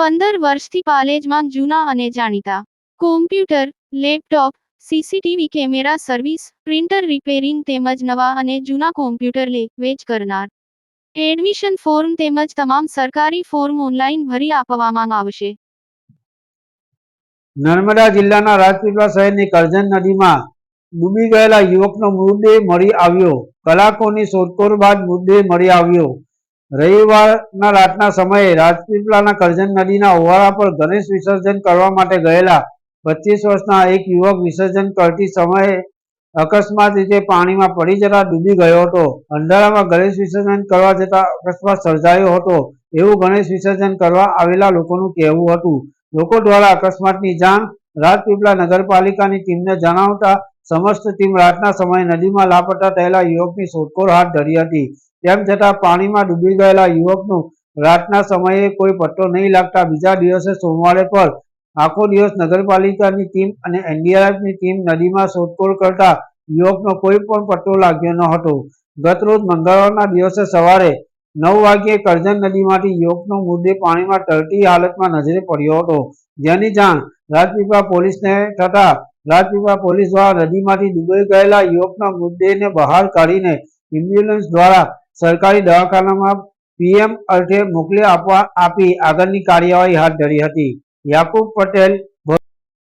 પંદર વર્ષથી પાલેજમાં જૂના અને જાણીતા. Computer laptop CCTV camera service printer repairing તેમજ નવા અને જૂના કોમ્પ્યુટર લે, વેચ કરનાર. એડમિશન ફોર્મ તેમજ તમામ સરકારી ફોર્મ ઓનલાઈન ભરી આપવામાં આવશે. નર્મદા જિલ્લાના રાજપીપળા શહેરની કરજણ નદીમાં ડૂબી ગયેલા યુવકનો મૃતદેહ મળી આવ્યો. કલાકોની શોધખોળ બાદ મૃતદેહ મળી આવ્યો. રવિવારના રાતના સમયે રાજપીપળાના કરજણ નદીના ઓવારા પર ગણેશ વિસર્જન કરવા માટે ગયેલા પચીસ વર્ષના એક યુવક વિસર્જન કરતી સમયે અકસ્માત રીતે પાણીમાં પડી જતા ડૂબી ગયો હતો. અંધારામાં ગણેશ વિસર્જન કરવા જતા અકસ્માત સર્જાયો હતો એવું ગણેશ વિસર્જન કરવા આવેલા લોકોનું કહેવું હતું. લોકો દ્વારા અકસ્માતની જાણ રાજપીપળા નગરપાલિકાની ટીમને જણાવતા સમસ્ત ટીમ રાતના સમયે નદીમાં લાપતા થયેલા યુવકની શોધખોળ હાથ ધરી હતી. તેમ છતાં પાણીમાં ડૂબી ગયેલા યુવકનું રાતના સમયે કોઈ પટ્ટો નહીં લાગતા બીજા દિવસે સોમવારે પર આખો દિવસ નગરપાલિકાની ટીમ અને એનડીઆરએફની ટીમ નદીમાં શોધખોળ કરતા યુવકનો કોઈ પણ પટ્ટો લાગ્યો ન હતો. ગતરોજ મંગળવારના દિવસે સવારે નવ વાગ્યે કરજણ નદીમાંથી યુવકનો મૃતદેહ પાણીમાં તરતી હાલતમાં નજરે પડ્યો હતો. જેની જાણ રાજપીપળા પોલીસને થતા રાજપીપળા પોલીસ દ્વારા નદીમાંથી ડૂબી ગયેલા યુવકના મૃતદેહને બહાર કાઢીને એમ્બ્યુલન્સ દ્વારા સરકારી દવાખાનામાં પીએમ અર્થે મોકલી આપવા આપી આગળની કાર્યવાહી હાથ ધરી હતી. યાકુબ પટેલ